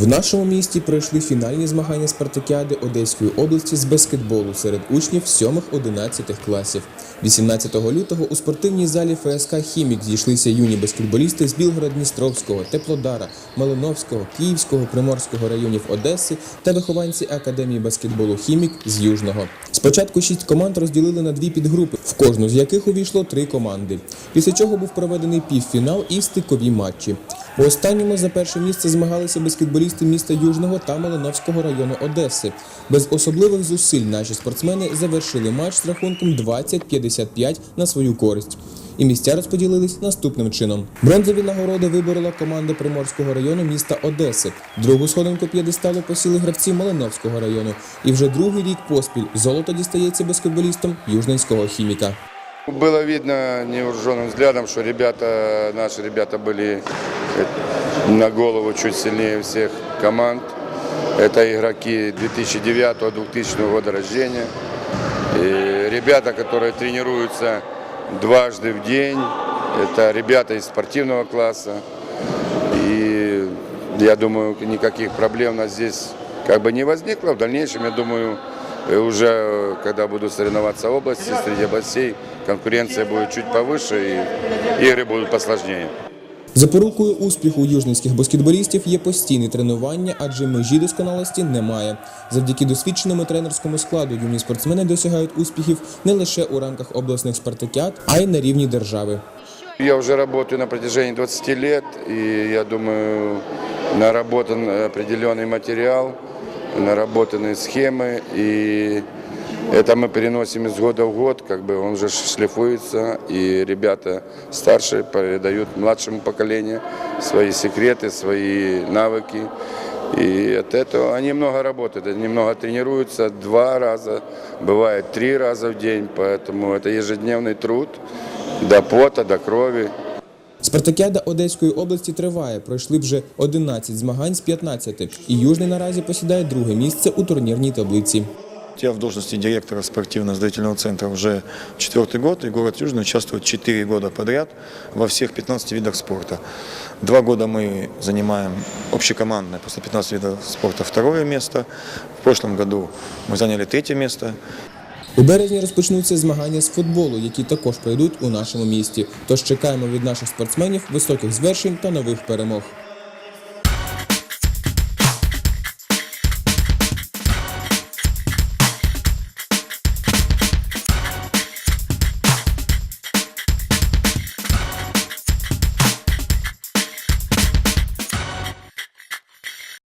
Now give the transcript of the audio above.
В нашому місті пройшли фінальні змагання спартакіади Одеської області з баскетболу серед учнів 7-11 класів. 18 лютого у спортивній залі ФСК Хімік зійшлися юні баскетболісти з Білгород-Дністровського, Теплодара, Малиновського, Київського, Приморського районів Одеси та вихованці Академії баскетболу Хімік з Южного. Спочатку шість команд розділили на дві підгрупи, в кожну з яких увійшло три команди. Після чого був проведений півфінал і стикові матчі. У останньому за перше місце змагалися баскетболісти міста Южного та Малиновського району Одеси. Без особливих зусиль наші спортсмени завершили матч з рахунком 20-55 на свою користь. І місця розподілились наступним чином. Бронзові нагороди виборола команда Приморського району міста Одеси. Другу сходинку п'єдесталу посіли гравці Малиновського району. І вже другий рік поспіль золото дістається баскетболістам Южненського хіміка. Было видно невооруженным взглядом, что ребята, наши ребята были э, на голову чуть сильнее всех команд. Это игроки 2009-2000 года рождения. И ребята, которые тренируются дважды в день. Это ребята из спортивного класса. И я думаю, никаких проблем у нас здесь как бы не возникло. В дальнейшем, я думаю, э, уже э, когда будут соревноваться области, среди областей, конкуренция будет чуть повыше и игры будут посложнее. Запорукою успіху южницьких баскетболістів є постійне тренування, адже межі досконалості немає. Завдяки досвідченому тренерському складу юні спортсмени досягають успіхів не лише у рамках обласних спартакіад, а й на рівні держави. Я уже работаю на протяжении 20 лет, и я думаю, наработан определенный материал, наработаны схемы, и это мы переносим из года в год, как бы он уже шлифуется, и ребята старшие передают младшему поколению свои секреты, свои навыки. И от этого они много работают, они много тренируются два раза, бывает три раза в день, поэтому это ежедневный труд до пота, до крови. Спартакіада Одеської області триває. Пройшли вже 11 змагань з 15. І Южний наразі посідає друге місце у турнірній таблиці. Я в должности директора спортивно-оздоровительного центра уже четвертый год, и город Южный участвует 4 года подряд во всех 15 видах спорта. Два года мы занимаем общекомандное после 15 видов спорта второе место. В прошлом году мы заняли третье место. У березні розпочнуться змагання з футболу, які також пройдуть у нашому місті. Тож чекаємо від наших спортсменів високих звершень та нових перемог.